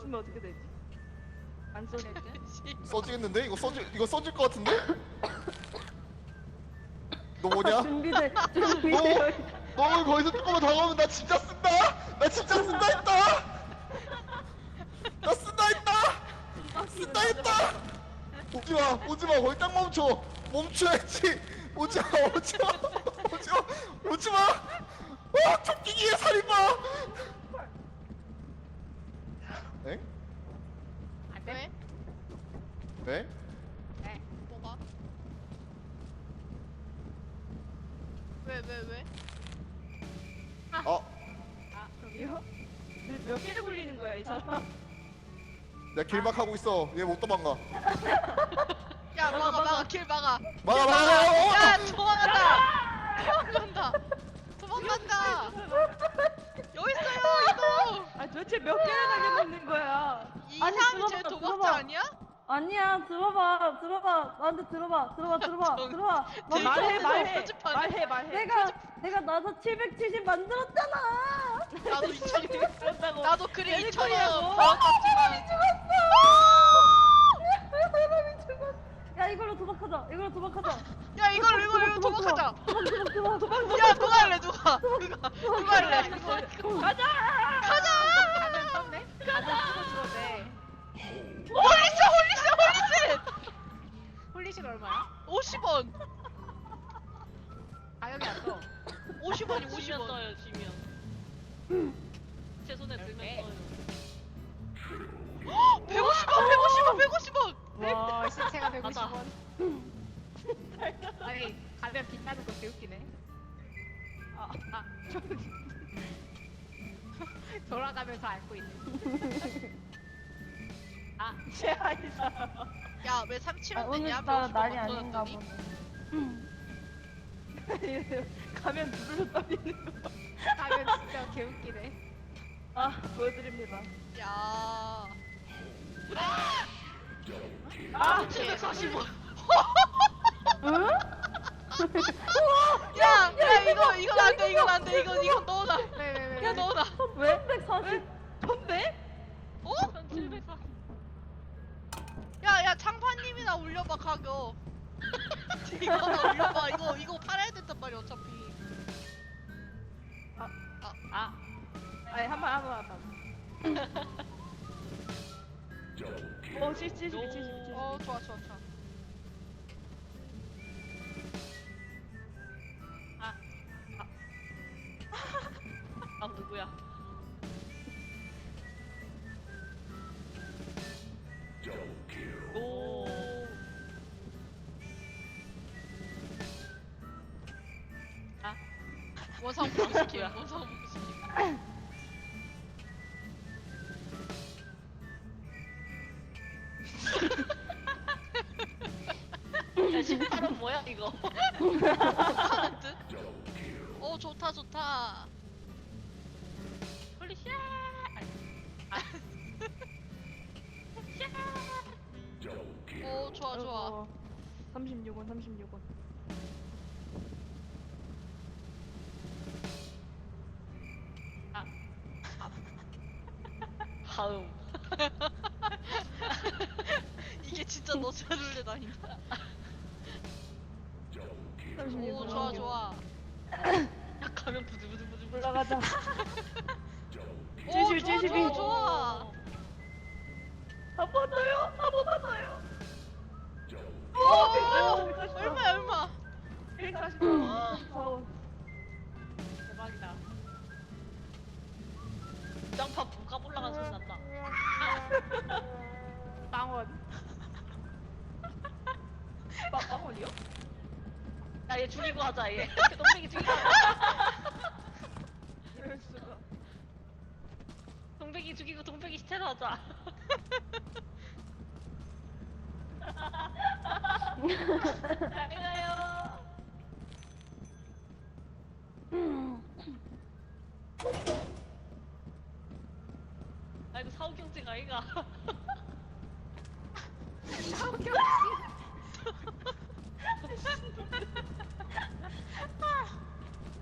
쓰면 어떻게 되지? 안 써질 때? 써지겠는데? 이거 써질 이거 써질 것 같은데? 너 뭐냐? 준비돼 준비되어 있- 너 거기서 조금만 다가오면 나 진짜 쓴다. 나 진짜 쓴다 했다. 나 쓴다 했다. 쓴다 했다. 오지 마, 오지 마. 거기 딱 멈춰. 멈춰야지. 오지 마, 오지 마, 오지 마, 오지 마. 와, 토끼기의 살인마. 왜? 네? 뭐가? 왜, 왜, 왜? 어, 아 그럼요? 몇 개를 굴리는 거야 이 사람? 내가 길막하고 있어. 얘 못 도망가. 야, 막아, 막아, 길 막아. 막아, 막아, 막아. 야, 도망간다! 도망간다! 도망간다! 여기 있어요, 이거! 아 도대체 몇 개를 날려먹는 거야? 이 아니, 사람이 들어봐, 제일 들어봐. 도박자 아니야? 아니야 들어봐 들어봐 나한테 들어봐 들어봐 들어봐 정- 들어봐 제- 멈춰. 말해 저- 말해 편집하네. 말해 말해 내가 내가 나서 770 만들었잖아 나도 2천, 그런다고 나도 그래 내릴 2천 원 거냐고. 벌었지만. 사람이 죽었어 야 이걸로 도박하자 이걸로 도박하자 야, 이걸, 이걸, 이걸 도박하자! 도박 도박 도박 야, 누가 할래, 누가? 누가? 누가 할래? 가자 가자! 50원! 가격이 안 떠. 50원이 지면 50원. 떠요 지면 제 손에 들면 네. 떠요 150원, 150원, 150원! 와 시체가 맞아. 150원 아니 가면 빛나는 거 개웃기네 아, 아 돌아가면서 앓고 있네 아 제 아이다 야, 왜 아, 37원 되냐? 150원 날이 못 아닌가? 보네 가면 두들러 떨리는 거 가면 진짜 개웃기네 아 보여드립니다 야. 아 740원. 응? 야, 야, 이거, 이건 안 돼, 이건 안 돼, 이건, 이건 넣어놔. 야, 넣어놔. 왜? 140 뭔데? 어? 1740 야, 야, 창파님이나 올려봐, 가격. 이거 나 올려봐, 이거, 이거 팔아야 된단 말이야, 어차피. 아 아니 한번 한번 한번 어 70, 70, 70, 70. 어, 좋아, 좋아, 좋아. 아 원상 복구시킴. 야 18원 뭐야 이거 하는 듯? 어, 좋다, 좋다. 홀리 쉣 오, 좋아, 좋아. 어, 36원 36원 70, 좋아, 72. 좋아, 좋아. 한 번 더요? 한 번만 더요? 오, 얼마야, 얼마? 140원 대박이다. 장판 뭐가 올라간 소리 난다. 빵원. 빵- 빵원이요? 야얘 죽이고 하자 얘 동생이 죽이고 하자 이럴 수가 동백이 죽이고 동백이 시체로 하자 잘 가요 아 이거 사후 경증 아이가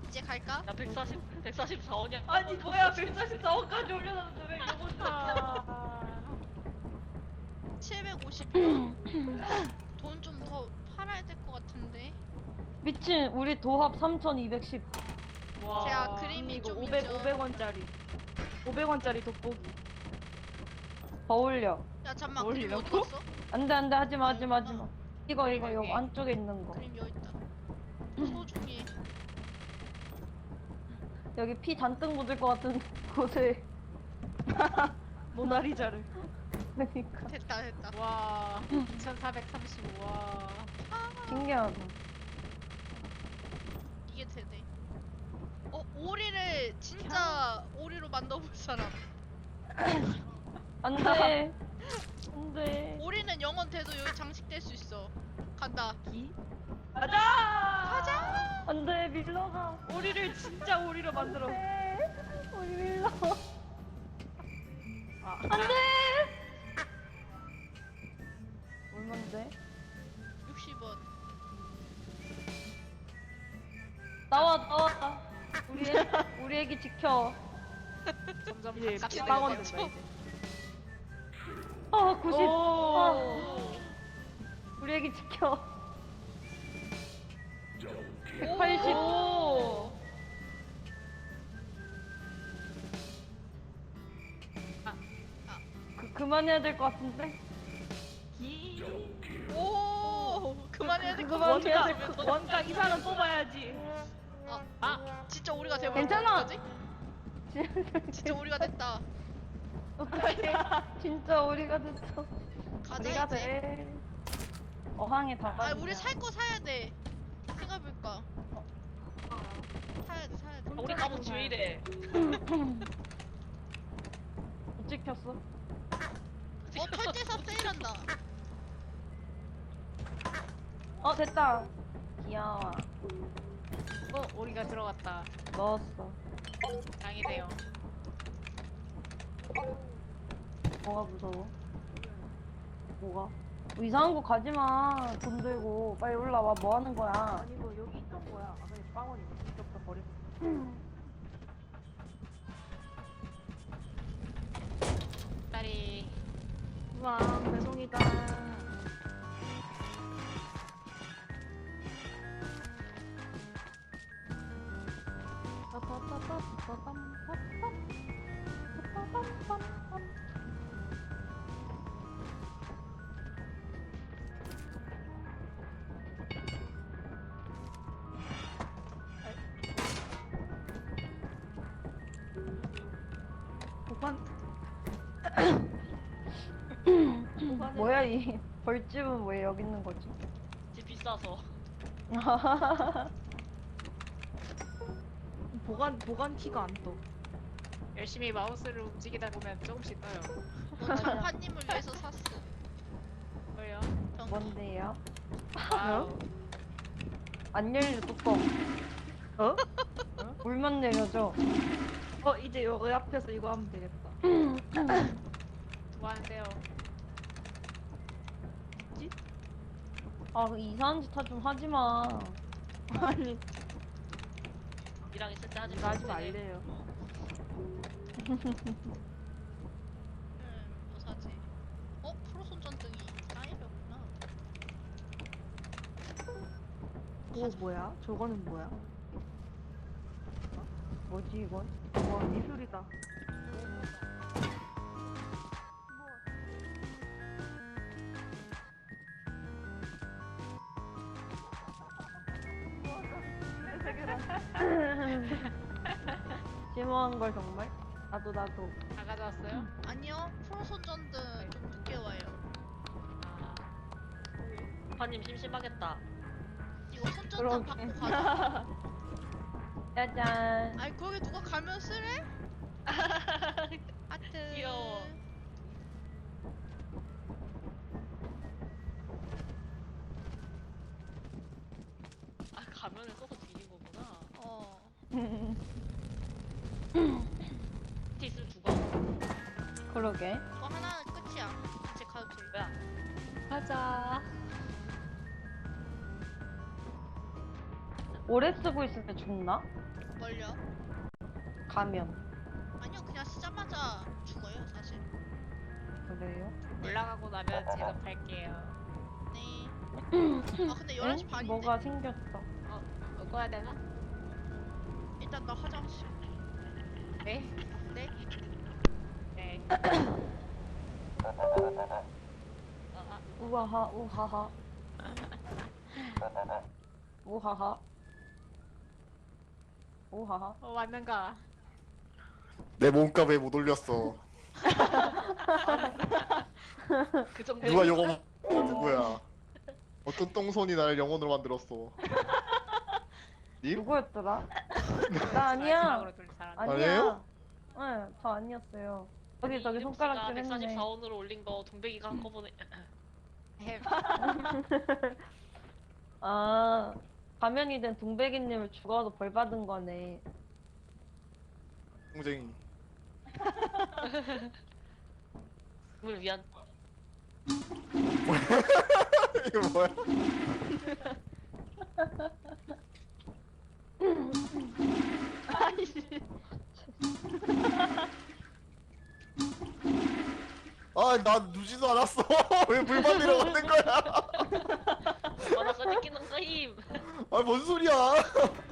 이제 갈까? 야 140, 144원이야 아니 뭐야 144원까지 올려놨는데 왜 이거 못하 돈좀 더 팔아야 될 것 같은데. 미친 우리 도합 3210 와. 제가 그림이 이거 좀 500 있죠. 500원짜리. 500원짜리 돋보기. 더 올려 야 잠만 그림 어디 올리려고? 갔어? 안돼 안돼 하지마 하지마 하지마 이거 이거 요 여기. 안쪽에 있는 거 그림 여기 있다. 소중히. 여기 피 잔뜩 묻을 것 같은 곳에 모나리자를. 그러니까 됐다 됐다. 와. 2435. 와. 신기하다 이게 되네. 어 오리를 진짜 오리로 만들어볼 사람. 안돼 안돼 오리는 영원 돼도 여기 장식될 수 있어. 간다. 기. 가자. 가자. 안돼 밀러가 오리를 진짜 오리로 만들어. 안돼 우리 밀러 아. 안돼 얼만데 60원. 나와 나와 우리 애, 우리 애기 지켜 점점 이제 같이 막 빵원. 된다 이제. 아 90. 오. 아, 우리 애기 지켜. 180. 오. 그 그만해야 될 것 같은데. 기. 오 그만해야 될 것 그만 같아. 해야 원가 그 원가 이상은 뽑아야지. 아, 아. 진짜 우리가 돼버렸 괜찮아. 거지? 진짜 우리가 됐다. 진짜 우리가 됐어. 가자 우리가 이제. 돼. 어항에 다. 아 우리 살 거 사야 돼. 생각해볼까? 사야 돼 사야 돼. 우리 왜 이래? 못 지켰어. 어 털제사 세일한다. 어 됐다. 귀여워. 어 오리가 들어갔다. 넣었어. 장이네요. 뭐가 무서워? 뭐가? 뭐 이상한 곳 가지 마. 돈 들고 빨리 올라와. 뭐 하는 거야? 아니 뭐 여기 있던 거야. 아 그냥 빵원이 이쪽부터 버리고. 딸이. 우와 배송이다. 뭐야 이 벌집은 왜 여기 있는 거지? 집 비싸서. 보관 보관 키가 안 떠. 열심히 마우스를 움직이다 보면 조금씩 떠요. 너 정파님을 위해서 샀어. 뭐요? 정 뭔데요? 아우. 안 열려 뚜껑. 어? 물만 내려줘. 어 이제 여기 앞에서 이거 하면 되겠다. 뭐 하세요? 아 이상한 짓 좀 하지 마. 아니 이랑 있을 때 하지 이거 하지 말래. 말래요. 음, 뭐 사지? 어 프로 손 전등이 사이버구나. 오 뭐야? 저거는 뭐야? 뭐지 이건? 와 미술이다. 심오한 걸 정말? 나도 나도. 다 가져왔어요? 아니요 프로 손전등 좀 늦게 와요. 아. 오빠님 심심하겠다. 이거 손전등 그러게. 받고 가자. 짜잔. 아니 거기 누가 가면 쓰래? 하트. 귀여워. 아 가면을 써서 뒤진 거구나. 어. 티스 죽어. 그러게. 그거 하나 끝이야. 이제 가도 돼. 뭐야? 가자. 오래 쓰고 있을 때 죽나? 멀려? 가면. 아니요 그냥 쓰자마자 죽어요 사실. 그래. 거예요? 올라가고 나면 제급할게요. 네. 아 근데 11시 응? 반인데. 뭐가 생겼어. 먹어야 되나? 일단 나 화장실. 네. 네. 네. 우하하 우하하. 우하하. 우하하. 어 맞는가? 내 몸값에 못 올렸어. 그 정도. 누가 영어 누구야? 어떤 똥손이 나를 영혼으로 만들었어. 님? 누구였더라? 나 아니야. 마지막으로 둘 사람. 아니야. 아니에요? 네, 저 아니었어요. 저기 저기 손가락질 했네. 144원으로 올린 거 동백이가 한꺼번에 해봐. 아 가면이 된 동백이님을 죽어도 벌 받은 거네. 공쟁이. 을 위한 이거 뭐야? 아, 나 누지도 않았어. 왜 물만 내려가는 거야? 바닥까지 끼는 거임. 아, 뭔 소리야?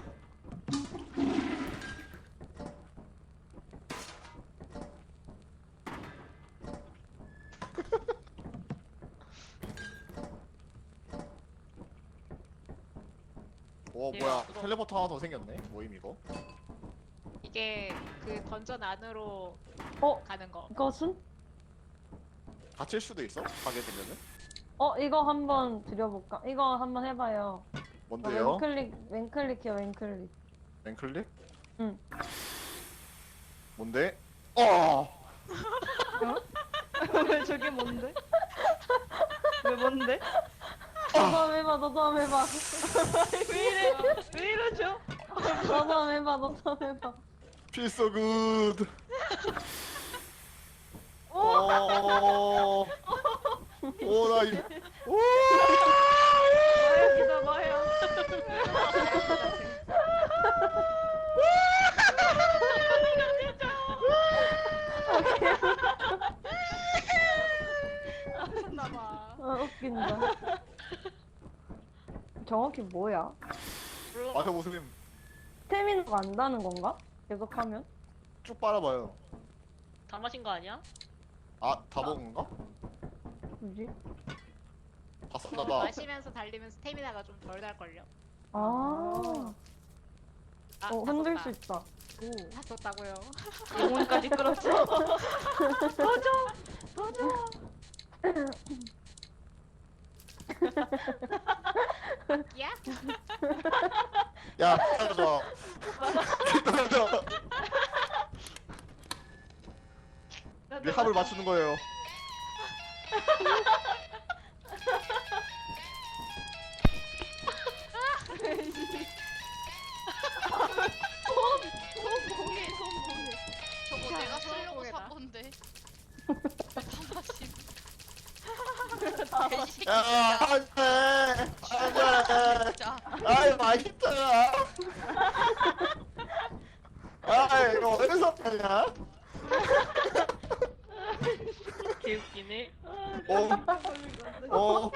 어, 뭐야? 텔레포트 하나 더 생겼네. 뭐임 이거? 이게 그 던전 안으로 어 가는 거. 이것은? 다칠 수도 있어? 가게 되면은? 어 이거 한번 드려볼까? 이거 한번 해봐요. 어, 뭔데요? 왼클릭 왼클릭해요 왼클릭. 왼클릭? 응. 뭔데? 어! 왜 저게 뭔데? 왜 뭔데? 너도 한번 해봐 너도 한번 해봐. 왜 이래? 왜 이러죠? 너도 한번 해봐 너도 한번 해봐. So good. 오. 오, 나 이. 오. 마약이다 마약. 아 웃긴다. 정확히 뭐야? 마셔 보세요. 스태미나가 안다는 건가? 계속하면? 쭉 빨아봐요. 다 마신 거 아니야? 아, 다 먹은 건가? 뭐지? 다 썼나봐. 마시면서 달리면 스태미나가 좀덜 달걸요. 아, 아, 어 다 흔들 썼다. 수 있다. 오. 다 썼다고요. 영혼까지 끌었어. 도저, 도저. 야? 야, 떨어져. 떨어져. 우리 합을 맞추는 거예요. 새끼 야, 안 돼. 안 돼. 진짜. 아이, 맛있잖아. 아, 이거 어디서 팔냐? 개웃기네. 오. 오. 오.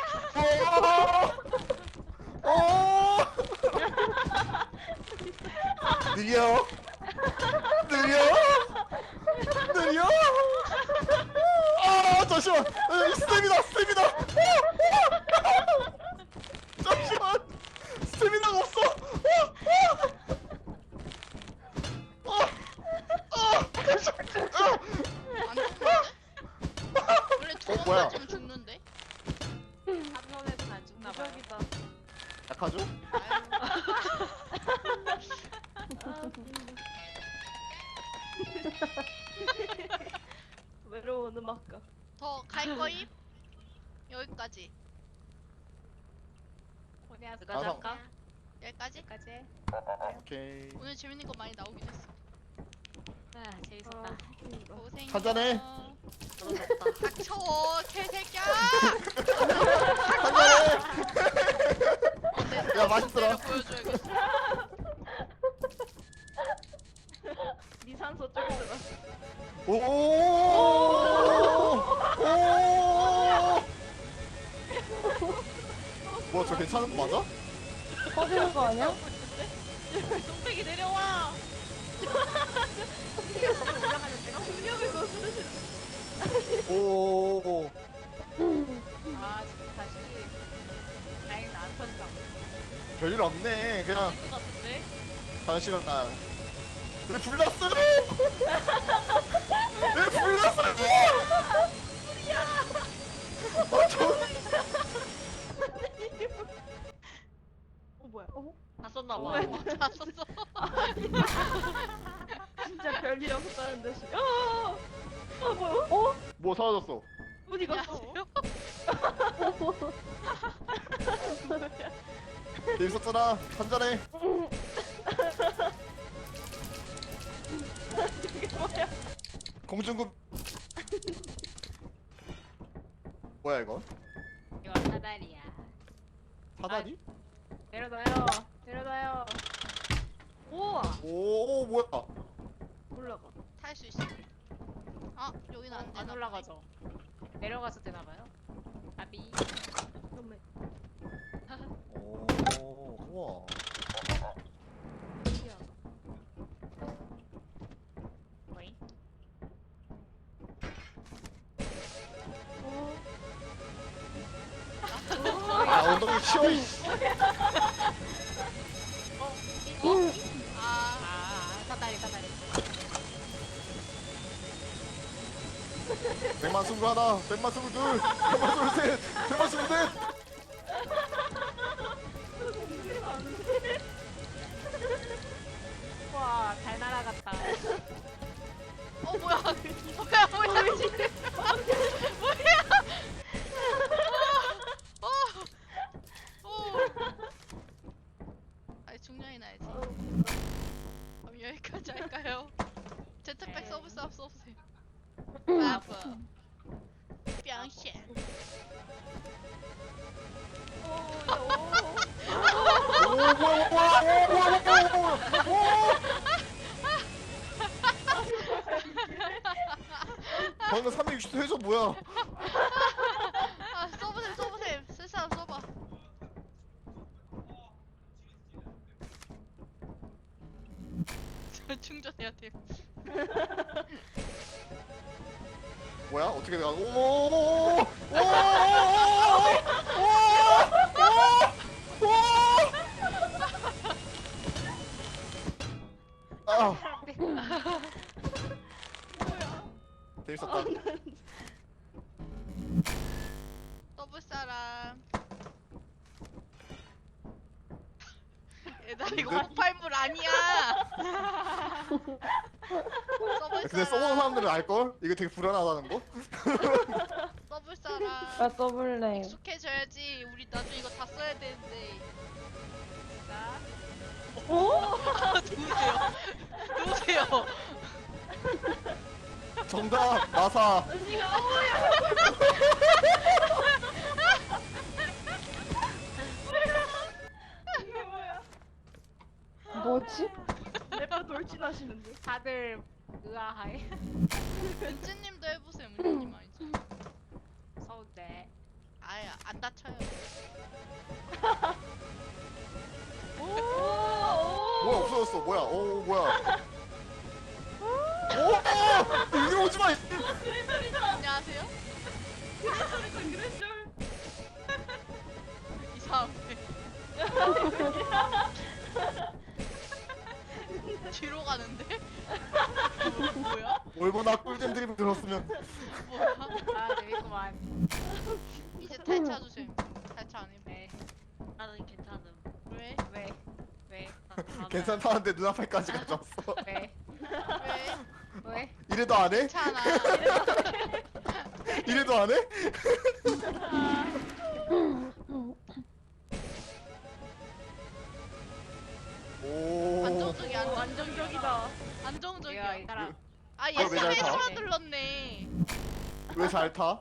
오. 느려. 음악가. 더갈 거임? 여기까지. 오냐 여기까지 할까? 여기까지? 여기까지. 오케이. 오늘 재밌는 거 많이 나오긴 했어. 아 재밌었다. 고생. 한잔해. 떨어졌다. 닥쳐, 개새끼야! 한잔해. 야, 맛있더라. 보여줘야겠어. 탄소 좀 들어. 오! 오! 뭐야 저 괜찮은 거 맞아? 퍼지는 거 아니야? 뚝배기 내려와. 공격을 거스르시. 오. 아 지금 다시 다행히 나안 터진다. 별일 없네. 그냥 같은데? 다른 시간 나 왜 불났어? 왜 불났어? 아 저. 어 뭐야? 다 썼나 봐. 오. 다 썼어. 진짜 별일 없었다는 듯이. 어. 어 뭐야? 어? 뭐 사라졌어? 어디 갔어? 재밌었잖아. 한잔해. 공중급. 뭐야 이거? 이거 사다리야. 사다리? 내려놔요. 내려놔요. 우와. 오, 오 뭐야? 올라가. 탈 수 있어. 아 여기는 안 안 되나? 올라가죠. 내려가서 되나봐요. 아비. 잠깐만. 아 엉덩이 치워. 이씨. 아 아, 사다리 사다리. 백만 스물 하나, 백만 스물 둘, 백만 스물 셋, 백만 스물 넷. 그럼 여기까지 할까요? 제트백 서브 서브 써보세요. 바보. 병신. 오, 뭐야, 뭐야, 뭐야, 뭐야, 뭐야, 뭐야, 뭐야. 방금 360도 해서 뭐야? 아 써보셈 써보셈. 쓸 사람 써봐. 저 돼. 뭐야? 어떻게 돼가? 오, 오, 오, 오, 오, 오, 오, 되게 불안하다는 거? 써볼 사람. 나 써볼래. 익숙해져야지. 우리 나중에 이거 다 써야 되는데. 자, 어? 누구세요? 누구세요? 정답, 나사. 이게 뭐야? 뭐지? 랩도 돌진하시는데. 다들 의아해. 은지님도 해보세요. 은지님 아니죠? 서운데. 아예 안 다쳐요. 뭐야, 없어졌어. 뭐야, 오, 뭐야. 오, 여기로 오지 마. 안녕하세요. 이상해. 얼마나 꿀잼 드립을 들었으면. 뭐야? 아, 재밌구만. 이제 탈차 주세요. 탈차 안 해. 네. 나는 괜찮음. 왜? 왜? 왜? 난 괜찮아. 괜찮다는데 눈앞에까지 가져왔어. 왜? 왜? 왜? 이래도 안 해? 괜찮아. 이래도 안 해? 오. 안정적이 안정. 안정적이다. 안정적이야. 내가 이 사람 아, 얘 그걸 왜잘 타? 스페이스만 눌렀네. 왜 잘 타?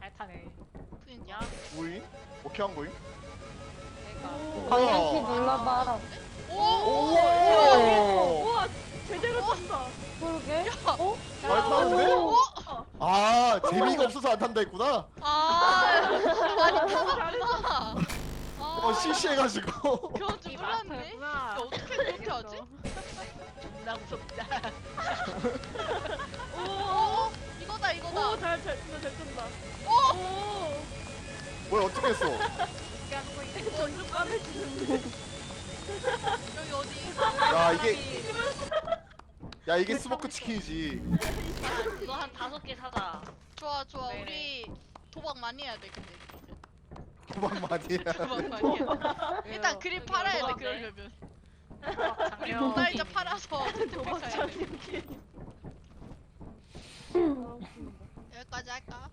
잘 타네. 그니까. 보잉? 오케이 한 거잉? 그러니까. 방향키 눌러봐. 오! 오! 오! 우와, 제대로 탄다. 그러게. 어? 잘 타는데? 오! 아 재미가 없어서 안 탄다 했구나. 아, 아니 타봤구나. 아, 어 시시해가지고 그건 좀. 야, 어떻게 그렇게 하지? 존나 무섭다. 오, 이거다 이거다. 오 잘 잘 쏜다 잘 쏜다. 오, 오. 뭘 어떻게 했어. 전주 까매지는데. 여기 어디? 야 이게 야 이게 스모크 치킨이지 이거 한 다섯 개 사자. 좋아 좋아. 네. 우리 도박 많이 해야 돼 근데. 도박 많이 해야 도박 돼 많이 해야 돼. 일단 그림 여기 팔아야 돼? 그러려면. 막 우리 장면. 모나리자 팔아서 텐트백 사야 돼. 여기까지 할까?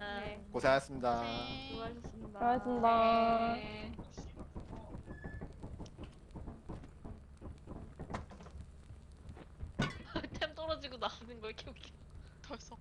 응. 고생하셨습니다 네. 수고하셨습니다. 수고하셨습니다. 네. 템 떨어지고 나오는 걸 이렇게 웃겨. 벌써.